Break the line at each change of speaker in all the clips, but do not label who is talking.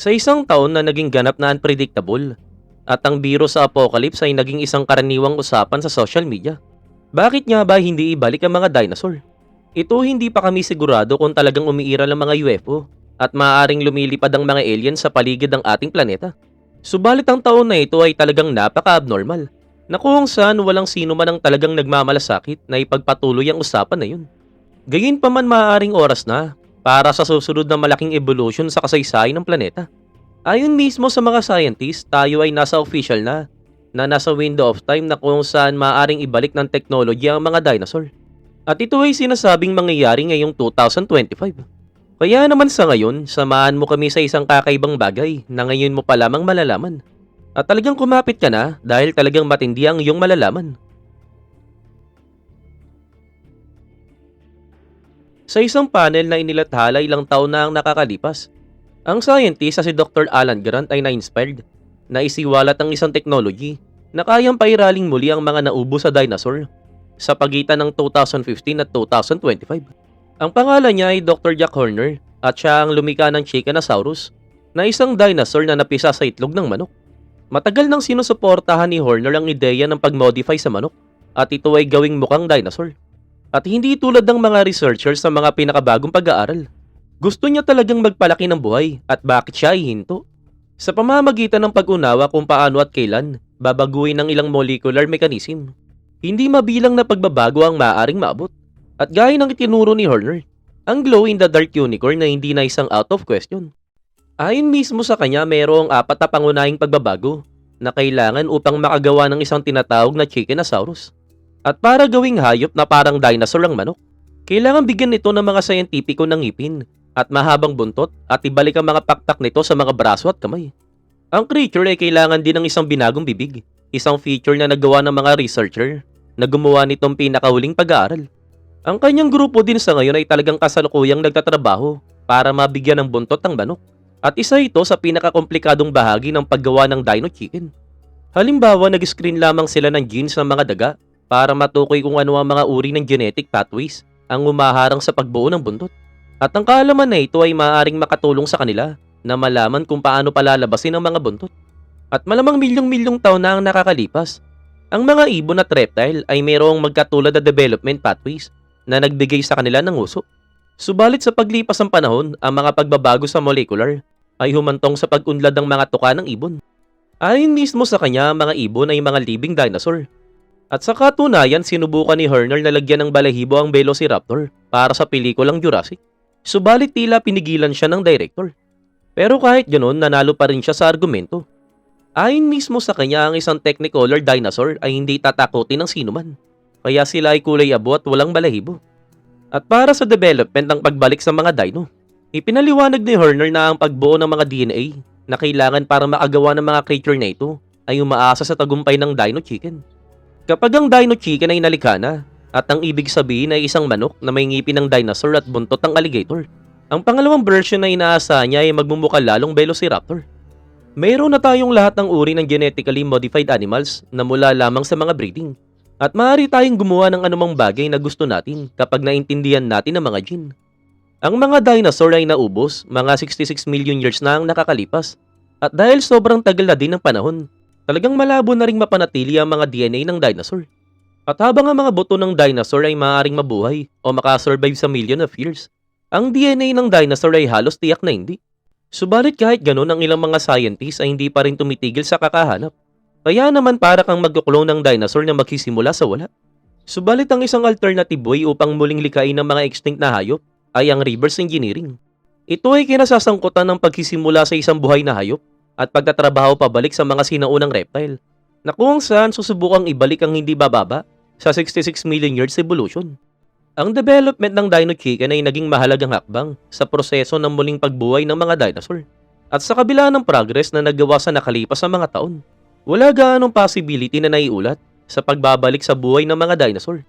Sa isang taon na naging ganap na unpredictable, at ang biro sa apocalypse ay naging isang karaniwang usapan sa social media. Bakit nga ba hindi ibalik ang mga dinosaur? Ito hindi pa kami sigurado kung talagang umiiral ang mga UFO at maaaring lumilipad ang mga alien sa paligid ng ating planeta. Subalit ang taon na ito ay talagang napaka-abnormal na kung saan walang sino man ang talagang nagmamalasakit na ipagpatuloy ang usapan na yun. Gayon pa man maaaring oras na para sa susunod na malaking evolution sa kasaysayan ng planeta. Ayon mismo sa mga scientists, tayo ay nasa official na na nasa window of time na kung saan maaaring ibalik ng technology ang mga dinosaur. At ito ay sinasabing mangyayari ngayong 2025. Kaya naman sa ngayon, samahan mo kami sa isang kakaibang bagay na ngayon mo pa lamang malalaman. At talagang kumapit ka na dahil talagang matindi ang iyong malalaman. Sa isang panel na inilathala ilang taon na ang nakakalipas, ang scientist na si Dr. Alan Grant ay na-inspired na isiwalat ang isang technology na kayang pairaling muli ang mga naubo sa dinosaur sa pagitan ng 2015 at 2025. Ang pangalan niya ay Dr. Jack Horner at siya ang lumika ng Chickenosaurus na isang dinosaur na napisa sa itlog ng manok. Matagal nang sinusuportahan ni Horner ang ideya ng pag-modify sa manok at ito ay gawing mukhang dinosaur. At hindi tulad ng mga researchers sa mga pinakabagong pag-aaral. Gusto niya talagang magpalaki ng buhay at bakit siya ay hinto. Sa pamamagitan ng pag-unawa kung paano at kailan babaguhin ng ilang molecular mechanism. Hindi mabilang na pagbabago ang maaaring maabot. At gaya ng itinuro ni Horner, ang glow-in-the-dark unicorn na hindi na isang out of question. Ayon mismo sa kanya mayroong apat na pangunahing pagbabago na kailangan upang makagawa ng isang tinatawag na Chickenosaurus. At para gawing hayop na parang dinosaur ang manok, kailangan bigyan ito ng mga sayentipiko ng ngipin at mahabang buntot at ibalik ang mga paktak nito sa mga braso at kamay. Ang creature ay kailangan din ng isang binagong bibig, isang feature na nagawa ng mga researcher na gumawa nitong pinakahuling pag-aaral. Ang kanyang grupo din sa ngayon ay talagang kasalukuyang nagtatrabaho para mabigyan ng buntot ang manok. At isa ito sa pinakakomplikadong bahagi ng paggawa ng dino chicken. Halimbawa, nag-screen lamang sila ng genes ng mga daga para matukoy kung ano ang mga uri ng genetic pathways ang umaharang sa pagbuo ng buntot. At ang kaalaman na ito ay maaaring makatulong sa kanila na malaman kung paano palalabasin ang mga buntot. At malamang milyong-milyong taon na ang nakakalipas, ang mga ibon at reptile ay mayroong magkatulad na development pathways na nagbigay sa kanila ng uso. Subalit sa paglipas ng panahon, ang mga pagbabago sa molecular ay humantong sa pag-unlad ng mga tuka ng ibon. Ayon mismo sa kanya, mga ibon ay mga living dinosaur at sa katunayan, sinubukan ni Horner na lagyan ng balahibo ang Velociraptor para sa pelikulang Jurassic. Subalit tila pinigilan siya ng director. Pero kahit ganoon, nanalo pa rin siya sa argumento. Ayon mismo sa kanya, ang isang Technicolor dinosaur ay hindi tatakotin ng sinuman. Kaya sila ay kulay abo at walang balahibo. At para sa development ng pagbalik sa mga dino, ipinaliwanag ni Horner na ang pagbuo ng mga DNA na kailangan para makagawa ng mga creature na ito ay umaasa sa tagumpay ng dino chicken. Kapag ang dino chicken ay nalikha na, at ang ibig sabihin ay isang manok na may ngipin ng dinosaur at buntot ng alligator. Ang pangalawang version na inaasahan niya ay magmumukha lalong velociraptor. Mayroon na tayong lahat ng uri ng genetically modified animals na mula lamang sa mga breeding. At maaari tayong gumawa ng anumang bagay na gusto natin kapag naintindihan natin ang mga gene. Ang mga dinosaur ay naubos, mga 66 million years na ang nakakalipas. At dahil sobrang tagal na din ng panahon, talagang malabo na ring mapanatili ang mga DNA ng dinosaur. At habang ang mga buto ng dinosaur ay maaaring mabuhay o makasurvive sa million of years, ang DNA ng dinosaur ay halos tiyak na hindi. Subalit kahit ganun ang ilang mga scientists ay hindi pa rin tumitigil sa kakahanap. Kaya naman para kang magkuklone ng dinosaur na magsisimula sa wala. Subalit ang isang alternative way upang muling likain ng mga extinct na hayop ay ang reverse engineering. Ito ay kinasasangkutan ng pagsisimula sa isang buhay na hayop at pagtatrabaho pabalik sa mga sinaunang reptile na kung saan susubukang ibalik ang hindi bababa sa 66 million years evolution. Ang development ng Dino Chicken ay naging mahalagang hakbang sa proseso ng muling pagbuhay ng mga dinosaur. At sa kabila ng progress na nagawa sa nakalipas na mga taon, wala gaanong possibility na naiulat sa pagbabalik sa buhay ng mga dinosaur.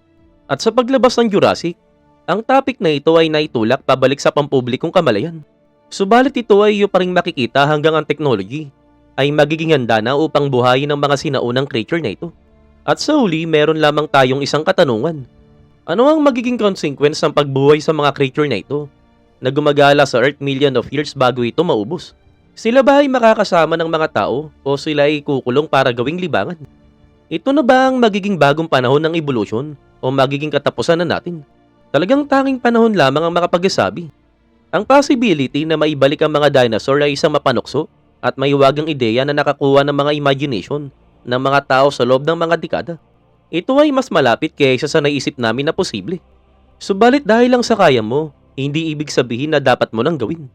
At sa paglabas ng Jurassic, ang topic na ito ay naitulak pabalik sa pampublikong kamalayan. Subalit ito ay iyo pa rin makikita hanggang ang technology ay magiging handa na upang buhayin ng mga sinaunang creature na ito. At sa huli, meron lamang tayong isang katanungan. Ano ang magiging consequence ng pagbuhay sa mga creature na ito na gumagala sa Earth million of years bago ito maubos? Sila ba ay makakasama ng mga tao o sila ay kukulong para gawing libangan? Ito na ba ang magiging bagong panahon ng evolution o magiging katapusan na natin? Talagang tanging panahon lamang ang makapagsasabi. Ang possibility na maibalik ang mga dinosaur ay isang mapanokso at may wagang ideya na nakakuha ng mga imagination ng mga tao sa loob ng mga dekada. Ito ay mas malapit kaysa sa naisip namin na posible. Subalit dahil lang sa kaya mo, hindi ibig sabihin na dapat mo nang gawin.